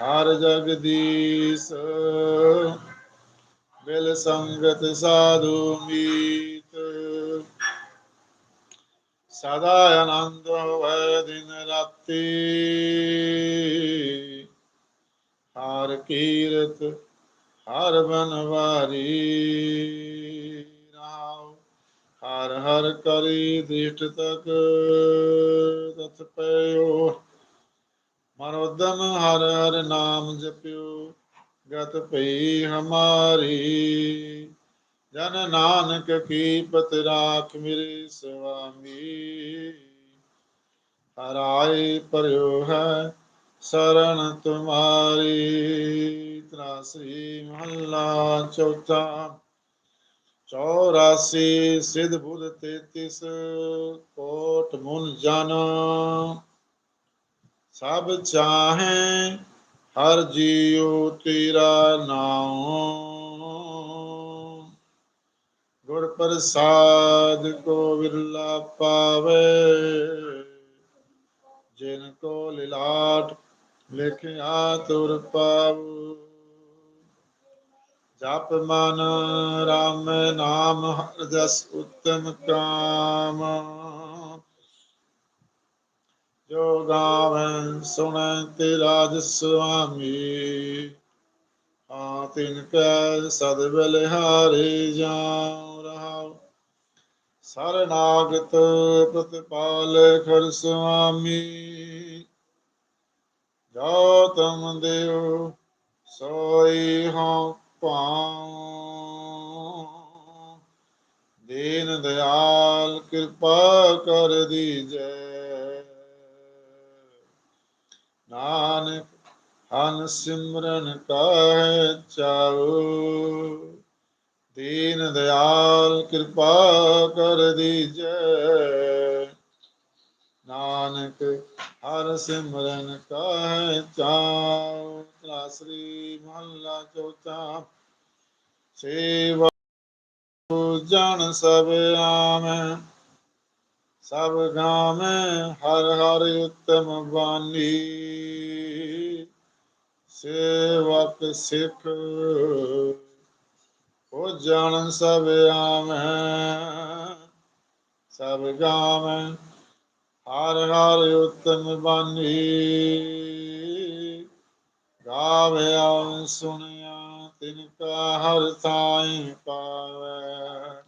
ਹਰ Jagdish bill ਸੰਗਤ ਸਾਧੂ ਮੀਤ। ਸਦਾ ਆਨੰਦ ਹੋਵੇ ਦਿਨ ਰਾਤੀ। ਹਰ ਕੀਰਤ, ਹਰ ਬਨਵਾਰੀ ਨਾਮ ਹਰ ਹਰ ਕਰੀ ਦ੍ਰਿਸ਼ਟ ਤਕ ਤਤ ਪਇਓ। ਮਨ ਹਰ ਹਰ ਨਾਮ ਜਪਿਓ, ਗਤ ਪਈ ਹਮਾਰੀ। ਜਨ ਨਾਨਕ ਕੀ ਪਤ ਰਾਖ ਮੇਰੇ ਸੁਆਮੀ ਹਰਾਏ ਪਰਿਓ ਹੈ ਸਰਣ ਤੁਮਾਰੀ। ਤਰਾਸਰੀ ਮਹੱਲਾ ਚੌਥਾ। ਚੌਰਾਸੀ ਸਿਧ ਬੁੱਧ ਤੇਤਿਸ, ਕੋਟ ਮੁਨ ਜਨ। ਸਭ ਚਾਹੇ, ਹਰ ਜੀਉ ਤੇਰਾ ਨਾਮ ਗੁਰ ਪ੍ਰਸਾਦ ਕੋ ਵਿਰਲਾ ਪਾਵੇ, ਜਿਨ ਕੋ ਲਿਲਾਟ ਲਿਖਿਆ ਤੁਰ ਪਾਉ ਜਪ ਮਨ ਰਾਮ ਨਾਮ, ਹਰ ਜਸ ਉਤਮ ਕਾਮ। ਜੋ ਗਾਵੈ, ਸੁਣੈ ਤੇ ਰਾਜ ਸੁਆਮੀ। ਆ ਤਿਨ ਕੈ, ਸਦ ਬਲਿਹਾਰੇ ਜਾਉ ਰਹਾਉ। ਸਰਨਾਗਤ ਪ੍ਰਤਪਾਲ ਖਰ ਸੁਆਮੀ। ਜੋ ਤਮ ਦੇਉ, ਸੋਈ ਹਉ ਪਾਉ ਦੀਨ ਦਿਆਲ ਕਿਰਪਾ ਕਰ ਦੀਜੈ ਨਾਨਕ ਹਨ ਸਿਮਰਨ ਕਾਹੈ ਚਾਉ ਦੀਨ ਦਿਆਲ ਕਿਰਪਾ ਕਰ ਦੀਜੈ। ਨਾਨਕ ਹਰ ਸਿਮਰਨ ਕਾਹੈ ਚਾਉ। ਤਲਾਸਰੀ ਮਹੱਲਾ ਚੌਥਾ। ਸੇਵਾ ਜਨ ਸਭ ਆਮੈ। ਸਭ ਗਾਮੈ ਹਰ ਹਰ ਉਤਮ ਬਾਣੀ ਸੇਵਕ ਸਿੱਖ ਹੋ ਜਾਣ ਸਭ ਆਮੈ ਸਭ ਗਾਮੈ ਹਰ ਹਰ ਉਤਮ ਬਾਣੀ ਗਾਵਿਆ ਸੁਣਿਆ ਤਿਨ ਕਾ ਹਰ ਥਾਈ ਪਾਵੈ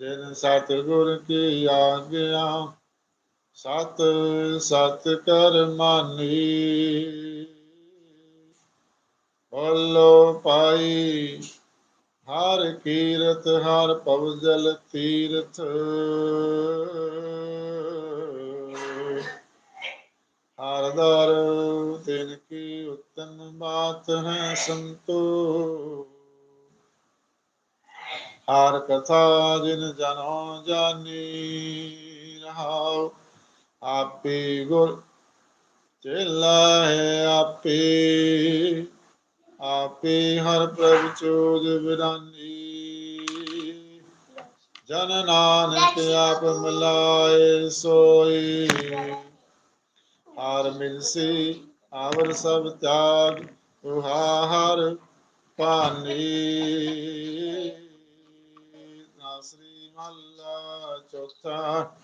ਜਿਨ ਸਤ ਕੀ ਆਗਿਆ, ਸਤ ਸਤ ਕਰ ਮਾਨੀ ਬੋਲੋ ਪਾਈ। ਹਰ ਕੀਰਤ, ਹਰ ਪਵਜਲ ਤੀਰਥ। ਹਰ ਦਰ, ਤਿਨ ਕੀ ਉਤਮ ਬਾਤ ਹੈ ਸੰਤੋ। ਹਰ ਕਥਾ ਜਿਨ ਜਨੋ ਜਾਨੀ ਰਹਾਉ, ਆਪੇ ਗੁਰ ਚੇਲਾ ਹੈ ਆਪੇ। ਆਪੇ ਹਰ ਪ੍ਰਭ ਚੋਜ ਵਿਰਾਨੀ ਜਨ ਨਾਨਕ ਆਪ ਮਿਲਾਏ ਸੋਈ ਹਰ ਮਿਲਸੀ ਆਵਰ ਸਭ ਤਿਆਗ, ਉਹਾ ਹਰ ਪਾਨੀ ਨਾਸਰੀ ਮਹੱਲਾ ਚੌਥਾ,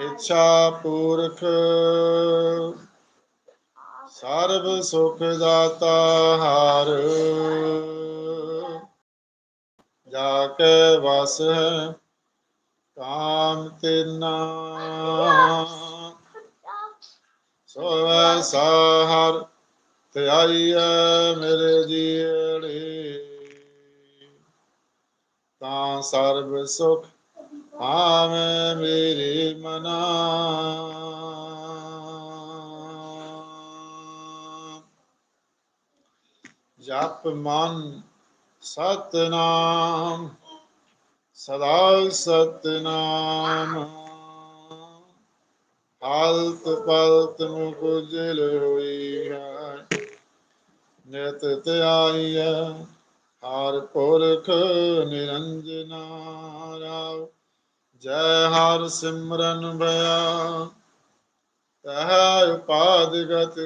ਇੱਛਾ ਪੂਰਖ। ਸਰਬ ਸੁਖ ਦਾਤਾ ਹਰ। ਜਾ ਕੇ ਵਸ ਹੈ ਕਾਮ ਤਿਨਾ। ਸੋ ਐਸਾ ਹਰ ਧਿਆਈਐ ਮੇਰੇ ਜੀੜੇ। ਤਾਂ ਸਰਬ ਸੁਖ ਆਵੇਂ ਮੇਰੇ ਮਨਾ। ਜਪ ਮਨ ਸਤਨਾਮ, ਸਦਾ ਸਤਨਾਮ। ਹਾਲਤ ਪਲਤ ਮੁਕੁਜਲ ਹੋਈ ਹੈ, ਨਿਤ ਧਿਆਈਐ ਹਰ ਪੁਰਖ ਨਿਰੰਜਨਾ ਰਾਵ ਜੈ ਹਰ ਸਿਮਰਨ ਬਿਆ ਤਹ ਉਪਾਦਿਗਤ